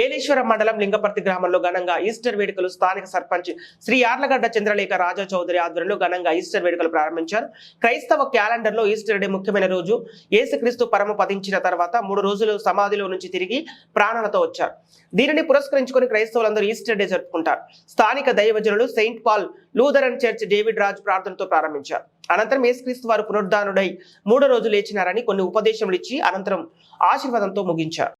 ఏలేశ్వరం మండలం లింగపర్తి గ్రామంలో ఘనంగా ఈస్టర్ వేడుకలు స్థానిక సర్పంచ్ శ్రీ యార్లగడ్డ చంద్రలేఖ రాజా చౌదరి ఆధ్వర్యంలో ఘనంగా ఈస్టర్ వేడుకలు ప్రారంభించారు. క్రైస్తవ క్యాలెండర్లో ఈస్టర్ డే ముఖ్యమైన రోజు. ఏసుక్రీస్తు పరమ పదించిన తర్వాత మూడు రోజులు సమాధిలో నుంచి తిరిగి ప్రాణాలతో వచ్చారు. దీనిని పురస్కరించుకొని క్రైస్తవులందరూ ఈస్టర్ డే జరుపుకుంటారు. స్థానిక దైవజనులు Saint Paul Lutheran church David Raj ప్రార్థనతో ప్రారంభించారు. అనంతరం ఏసుక్రీస్తు వారు పునరుద్ధానుడై మూడో రోజు లేచినారని కొన్ని ఉపదేశములు ఇచ్చి అనంతరం ఆశీర్వాదంతో ముగించారు.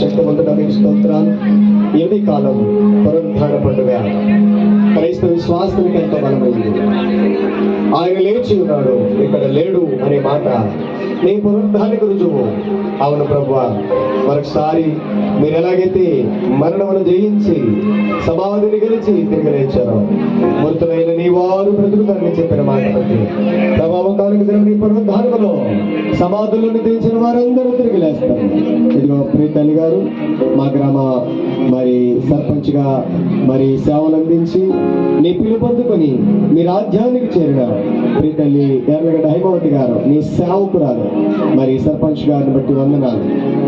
దేవ మీకు స్తోత్రాలు. ఎన్ని కాలం పునరుద్ధార పండుగ. క్రైస్తవ విశ్వాసానికి ఎంతో బలమైంది. ఆయన లేచి ఉన్నాడు ఇక్కడ లేడు అనే మాట. నీ పునరుద్ధానికి రుజువు. అవును ప్రభు మరొకసారి మీరు ఎలాగైతే మరణమును జయించి సభావధిని గెలిచి తిరిగి లేచారు మృతులైన నీ వారు బ్రతుకుతారని చెప్పిన మాట ప్రతి. ప్రభావకాలకు జరిగిన నీ పునరుద్ధానంలో సమాధులను తెచ్చిన వారందరూ తిరిగి లేస్తారు ఇదిగో ప్రీతల్లి గారు మా గ్రామ మరి సర్పంచ్గా మరి సేవలు అందించి నీ పిలుపొందుకొని మీ రాజ్యానికి చేరిన ప్రీతల్లి ఎర్రగడ్డ హైమవతి గారు నీ సేవకురాలు. మరి సర్పంచ్ గారిని బట్టి వందనాలు.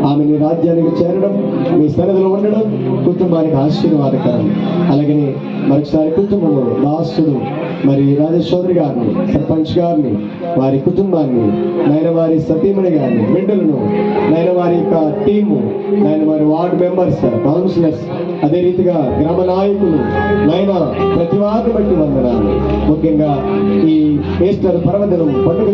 ఆమె నీ రాజ్యానికి చేరడం మీ సన్నిధిలో ఉండడం కుటుంబానికి ఆశీర్వాదకరం. అలాగే మరొకసారి కుటుంబము దాసుడు మరి రాజేశ్వరి గారిని సర్పంచ్ గారిని వారి కుటుంబాన్ని నాయన వారి సతీమణి గారిని బిడ్డలను నాయన వారి యొక్క టీము నాయన వారి వార్డు మెంబర్స్ కౌన్సిలర్స్ అదే రీతిగా గ్రామ నాయకులు నాయన ప్రతి వారిని బట్టి వందనాలు. ముఖ్యంగా ఈ ఈస్టర్ పర్వదినం పండుగ